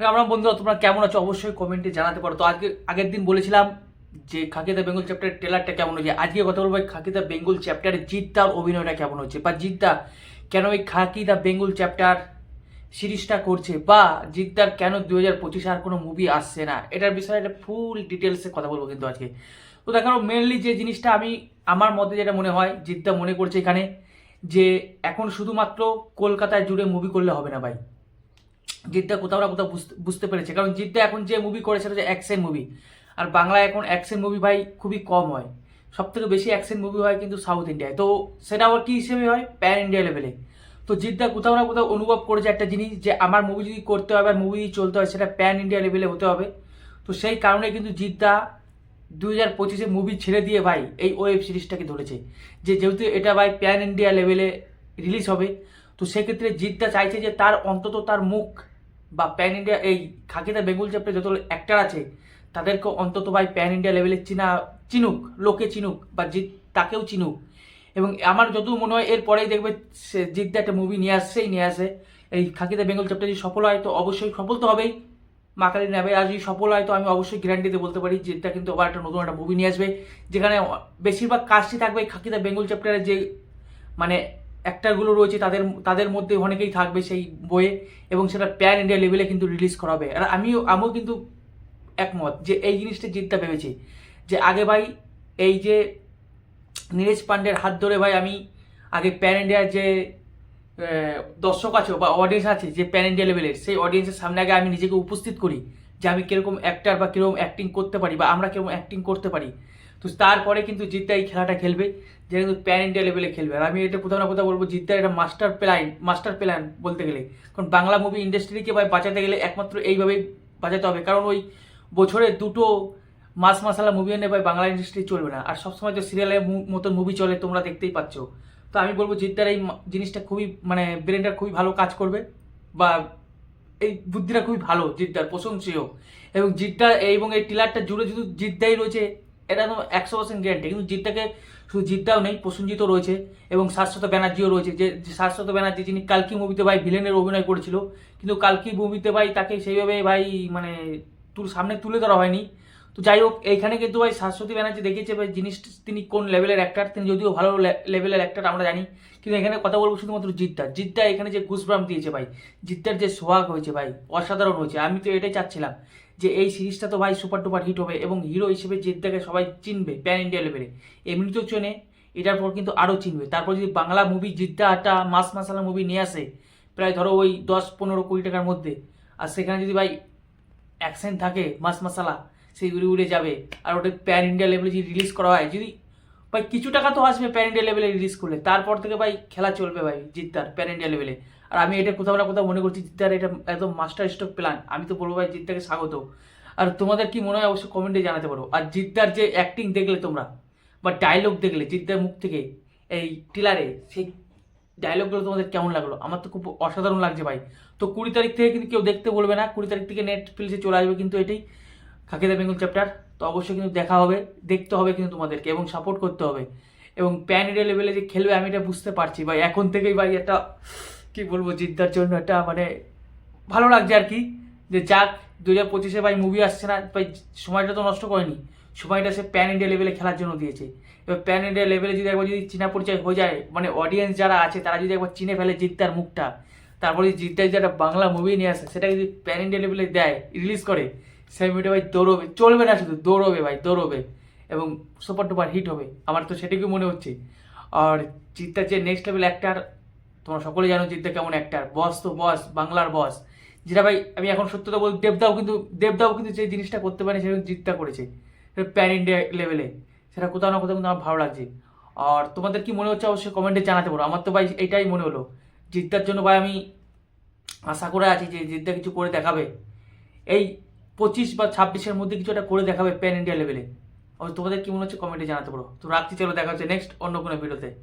আমরা বন্ধুরা, তোমরা কেমন আছো? অবশ্যই কমেন্টে জানাতে পারো। তো আজকে, আগের দিন বলেছিলাম যে খাকিদা বেঙ্গল চ্যাপ্টারের ট্রেলারটা কেমন হয়েছে? আজকে কথা বলব খাকিদা বেঙ্গল চ্যাপ্টারে জিদ্দার অভিনয়টা কেমন হচ্ছে বা জিদ্দা, কেন এই খাকিদা বেঙ্গল চ্যাপ্টার সিরিজটা করছে? বা জিদ্দার কেন দু হাজার পঁচিশে আর কোনো মুভি আসছে না? এটার বিষয়ে একটা ফুল ডিটেলসে কথা বলব কিন্তু আজকে। তো দেখো মেনলি যে জিনিসটা আমি, আমার মতে যেটা মনে হয়, জিদ্দা মনে করছে এখানে যে এখন শুধুমাত্র কলকাতায় জুড়ে মুভি করলে হবে না ভাই। জিদ্দা কোথাও না কোথাও বুঝতে- পেরেছে। কারণ জিদ্দা এখন যে মুভি করে সেটা হচ্ছে অ্যাকশন মুভি আর বাংলায় এখন অ্যাকশন মুভি ভাই খুবই কম হয়। সব থেকে বেশি অ্যাকশন মুভি হয় কিন্তু সাউথ ইন্ডিয়ায় তো সেটা আবার কী হিসেবে হয়? প্যান ইন্ডিয়া লেভেলে তো জিদ্দা কোথাও না কোথাও অনুভব করেছে একটা জিনিস যে আমার মুভি যদি করতে হবে আর মুভি যদি চলতে হয় সেটা প্যান ইন্ডিয়া লেভেলে হতে হবে। তো সেই কারণে কিন্তু জিদ্দা দু হাজার পঁচিশে মুভি ছেড়ে দিয়ে ভাই এই ওয়েব সিরিজটাকে ধরেছে। যে যেহেতু এটা ভাই প্যান ইন্ডিয়া লেভেলে রিলিজ হবে, তো সেক্ষেত্রে জিদ্দা চাইছে যে তার অন্তত তার মুখ বা প্যান ইন্ডিয়া এই খাকিদা বেঙ্গল চ্যাপ্টার যত অ্যাক্টার আছে তাদেরকে অন্তত ভাই প্যান ইন্ডিয়া লেভেলে চিনা, চিনুক, লোকে চিনুক বা জিৎ, তাকেও চিনুক। এবং আমার যতদূর মনে হয়, এরপরেই দেখবে সে জিদ্দা একটা মুভি নিয়ে আসছেই নিয়ে আসে। এই খাকিদা বেঙ্গল চ্যাপ্টার যদি সফল হয়, তো অবশ্যই সফল তো হবেই। মা মাকালি নেবে আর যদি সফল হয়, তো আমি অবশ্যই গ্যারান্টিতে বলতে পারি জিদ্দা কিন্তু আবার একটা নতুন একটা মুভি নিয়ে আসবে। যেখানে, বেশিরভাগ কাজটি থাকবে খাকিদা বেঙ্গল চ্যাপ্টারের যে মানে অ্যাক্টারগুলো রয়েছে তাদের তাদের মধ্যে অনেকেই থাকবে সেই বইয়ে এবং সেটা প্যান ইন্ডিয়া লেভেলে কিন্তু রিলিজ করা হবে। আর আমিও আমিও কিন্তু একমত যে এই জিনিসটা জিততে ভেবেছি যে আগে ভাই এই যে নীরজ পান্ডের হাত ধরে ভাই আমি আগে প্যান ইন্ডিয়ার যে দর্শক আছে বা অডিয়েন্স আছে যে প্যান ইন্ডিয়া লেভেলের সেই অডিয়েন্সের সামনে আগে আমি নিজেকে উপস্থিত করি যে আমি কীরকম অ্যাক্টার বা কীরকম অ্যাক্টিং করতে পারি বা আমরা কীরকম অ্যাক্টিং করতে পারি। তো তারপরে কিন্তু জিদ্দা এই খেলাটা খেলবে, যে কিন্তু প্যান ইন্ডিয়া লেভেলে খেলবে। আর আমি এটা কোথাও না কোথাও বলব জিদ্দা এটা মাস্টার প্ল্যান মাস্টার প্ল্যান বলতে গেলে। কারণ বাংলা মুভি ইন্ডাস্ট্রিকে ভাই বাঁচাতে গেলে একমাত্র এইভাবেই বাঁচাতে হবে। কারণ ওই বছরে দুটো মাস মশালা মুভি এনে ভাই বাংলা ইন্ডাস্ট্রি চলবে না। আর সবসময় তো সিরিয়ালের মতন মুভি চলে, তোমরা দেখতেই পাচ্ছ। তো আমি বলব জিদ্দার এই জিনিসটা খুবই মানে ব্রেনটা খুবই ভালো কাজ করবে। বা এই বুদ্ধিটা খুবই ভালো জিদ্দার প্রশংসীয় এবং জিদ্দা এবং এই টিলারটা জুড়ে শুধু জিদ্দাই রয়েছে এটা তো একশো পার্সেন্ট গ্যারান্টি কিন্তু জিতটাকে শুধু জিদ্দাও নেই প্রসঞ্জিত রয়েছে, এবং শাশ্বত ব্যানার্জিও রয়েছে, যে শাশ্বত ব্যানার্জি যিনি কালকি মুভিতে ভাই ভিলেনের অভিনয় করেছিল, কিন্তু কালকি মুভিতে ভাই তাকে সেইভাবে ভাই মানে তুল, সামনে তুলে ধরা হয়নি। তো যাই হোক, এইখানে কিন্তু ভাই শাশ্বতী ব্যানার্জি দেখিয়েছে ভাই জিনিস, তিনি কোন লেভেলের অ্যাক্টার তিনি যদিও ভালো লেভেলের অ্যাক্টার আমরা জানি, কিন্তু এখানে কথা বলব শুধুমাত্র জিদ্দা জিদ্দা এখানে যে গুসব্রাম দিয়েছে ভাই জিদ্দার যে সোহাগ হয়েছে ভাই, অসাধারণ হয়েছে, আমি তো এটাই চাচ্ছিলাম। যে এই সিরিজটা তো ভাই সুপার টুপার হিট হবে এবং হিরো হিসেবে জিদ্দাকে সবাই চিনবে, প্যান ইন্ডিয়া লেভেলে। এমনিতেও চেনে, এটার পর কিন্তু আরও চিনবে। তারপর যদি বাংলা মুভি জিদ্দা মাস মাসালা মুভি নিয়ে আসে, প্রায় ধরো ওই দশ পনেরো কোটি টাকার মধ্যে, আর সেখানে যদি ভাই অ্যাকশন থাকে মাস মাসালা, সেই উড়ে উড়ে যাবে। আর ওটা প্যান ইন্ডিয়া লেভেলে যদি রিলিজ করা হয়, যদি ভাই, কিছু টাকা তো আসবে ইন্ডিয়া লেভেলে রিলিজ করলে। তারপর থেকে ভাই, খেলা চলবে ভাই প্যান ইন্ডিয়া লেভেলে আর আমি এটা কোথাও না কোথাও মনে করছি জিদ্দার এটা একদম মাস্টার স্ট্রোক প্ল্যান আমি তো বলব ভাই জিদ্দাকে স্বাগত। আর তোমাদের কি মনে হয়, অবশ্যই কমেন্টে জানাতে পারো। আর জিদ্দার যে অ্যাক্টিং দেখলে তোমরা, বা ডায়লগ দেখলে জিদ্দার মুখ থেকে, এই টিলারে সেই ডায়লগগুলো তোমাদের কেমন লাগল? আমার তো খুব অসাধারণ লাগছে ভাই। তো কুড়ি তারিখ থেকে কিন্তু কেউ দেখতে বলবে না। কুড়ি তারিখ থেকে নেটফ্লিক্সে চলে আসবে কিন্তু এটাই। খাকিদা বেঙ্গল চ্যাপ্টার তো অবশ্যই কিন্তু দেখা হবে, দেখতে হবে কিন্তু তোমাদেরকে এবং সাপোর্ট করতে হবে। এবং প্যান ইন্ডিয়া লেভেলে যে খেলবে আমি এটা বুঝতে পারছি ভাই, এখন থেকেই ভাই একটা, কি বলব, জিদ্দার জন্য একটা মানে ভালো লাগছে আর কি। যে যাক দু হাজার পঁচিশে ভাই মুভি আসছে না, ভাই সময়টা তো নষ্ট করেনি। সময়টা সে প্যান ইন্ডিয়া লেভেলে খেলার জন্য দিয়েছে। এবার প্যান ইন্ডিয়া লেভেলে যদি একবার যদি চীনা পরিচয় হয়ে যায় মানে অডিয়েন্স যারা আছে, তারা যদি একবার চিনে ফেলে জিদ্দার মুখটা, তারপরে জিদ্দার যে একটা বাংলা মুভি নিয়ে আসে, সেটা যদি প্যান ইন্ডিয়া লেভেলে দেয় রিলিজ করে সেই মুভিটা ভাই দৌড়বে, চলবে না শুধু, দৌড়বে ভাই, দৌড়বে এবং সুপার টুপার হিট হবে। আমার তো সেটাকে মনে হচ্ছে। আর জিদ্দার যে নেক্সট লেভেল অ্যাক্টার তোমরা সকলে জানো জিদ্দা কেমন অ্যাক্টার বস তো বস বাংলার বস যেটা ভাই, আমি এখন সত্যতা বল দেবদাও কিন্তু দেবদাও কিন্তু যে জিনিসটা করতে পারে, সেটা জিদ্দা করেছে। প্যান ইন্ডিয়া লেভেলে সেটা কোথাও না কোথাও কিন্তু আমার ভালো লাগছে। আর তোমাদের কি মনে হচ্ছে অবশ্যই কমেন্টে জানাতে পারো আমার তো ভাই এটাই মনে হলো। জিদ্দার জন্য ভাই আমি আশা করে আছি যে জিদ্দা কিছু করে দেখাবে। এই পঁচিশ বা ছাব্বিশের মধ্যে কিছু একটা করে দেখাবে প্যান ইন্ডিয়া লেভেলে তোমাদের কি মনে হচ্ছে কমেন্টে জানাতে পারো। তো রাখছি, চলো দেখা হচ্ছে নেক্সট অন্য কোনো ভিডিওতে